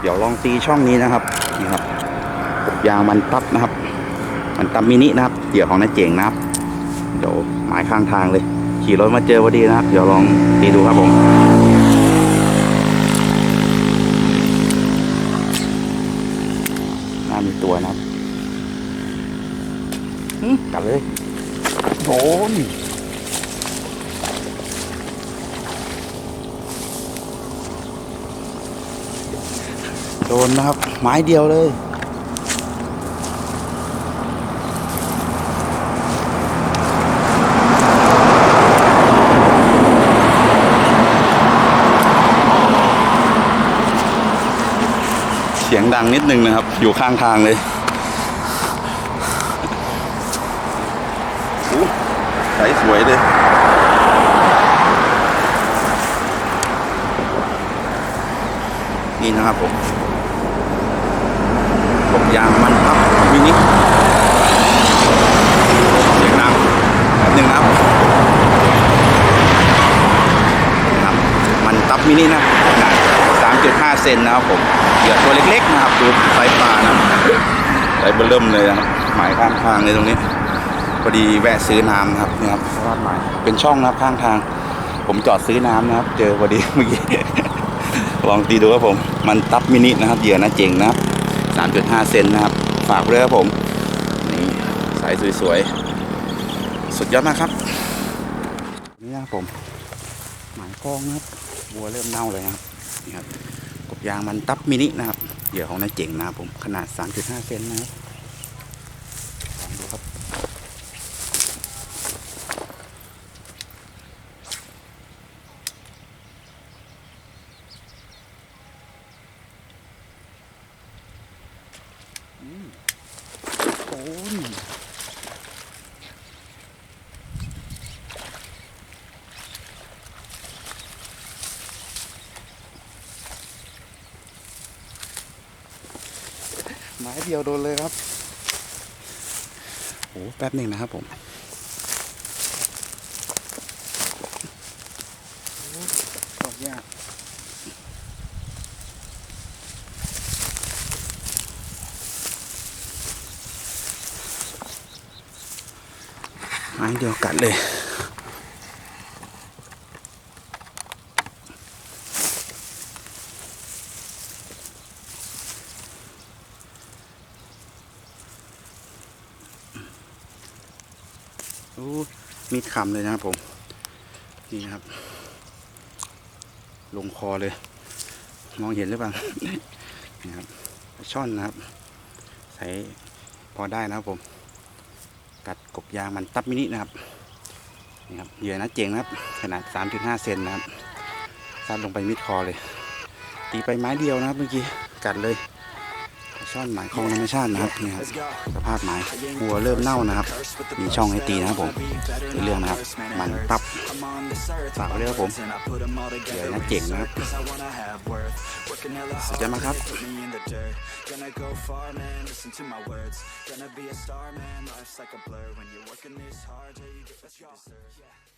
เดี๋ยวลองตีช่องนี้นะครับนี่ครับยางมันตับนะครับ มันตับมินินะครับเดี๋ยวของน้าเจ๋งนะครับเดี๋ยวหมายข้างทางเลย ขี่รถมาเจอพอดีนะครับ เดี๋ยวลองตีดูครับผม กลับเลยโดนโดนนะครับ ไม้เดียวเลยเสียงดังนิดนึงนะครับ อยู่ข้างทางเลย ใสสวยเลยนี่นะครับผมกบยางมันครับมินิเสียงดังแป๊บหนึ่งนะครับครับ มันตับมินินะขนาด3.5เซนนะครับผมเหยื่อตัวเล็กๆนะครับดูไซส์ปลานะครับไซส์เบิ่มเลยนะครับหมายข้างทางเลยตรงนี้ พอดีแวะซื้อน้ำนะครับนี่ครับวาดหมายเป็นช่องนะครับข้างทาง ผมจอดซื้อน้ำนะครับ เจอพอดีเมื่อกี้ ลองตีดูครับผม มันตับมินินะครับเหยื่อนะเจ๋งนะครับ3.5เซนนะครับ ฝากด้วยครับผม นี่สายสวยๆ สุดยอดมากครับ นี่นะครับผม หมายคล้องนะครับวัวเริ่มเน่าเลยนะครับ นี่ครับ กบยางมันตับมินินะครับ เหยื่อของนายเจ๋งนะครับผม ขนาด 3.5 เซนนะครับลองดูครับอืม โอ้ยไม้เดียวโดนเลยครับโอ้แป๊บหนึ่งนะครับผมตอกยาก ไม้เดียวกัดเลย โอ้มีดคำเลยนะครับผม นี่นะครับ ลงคอเลย มองเห็นหรือเปล่า นี่ครับ ช่อนนะครับ ใส่พอได้นะครับผม กัดกบยางมันตับมินินะครับนี่ครับเหยื่อนะเจ๋งนะครับ ขนาด 3.5 เซนนะครับซัดลงไปมิดคอเลย ตีไปไม้เดียวนะครับเมื่อกี้กัดเลย ซ่อนหมายคลองธรรมชาตินะครับนี่ครับสภาพไม้หัวเริ่มเน่านะครับ มีช่องให้ตีนะครับผมเรื่องนะครับ มันตับฝากไว้ด้วยครับผมเดี๋ยวนะเจ๋งนะครับสุดยอดมากครับ Gonna be a star, man, life's like a blur When you're working this hard, yeah, you get what you deserve yeah.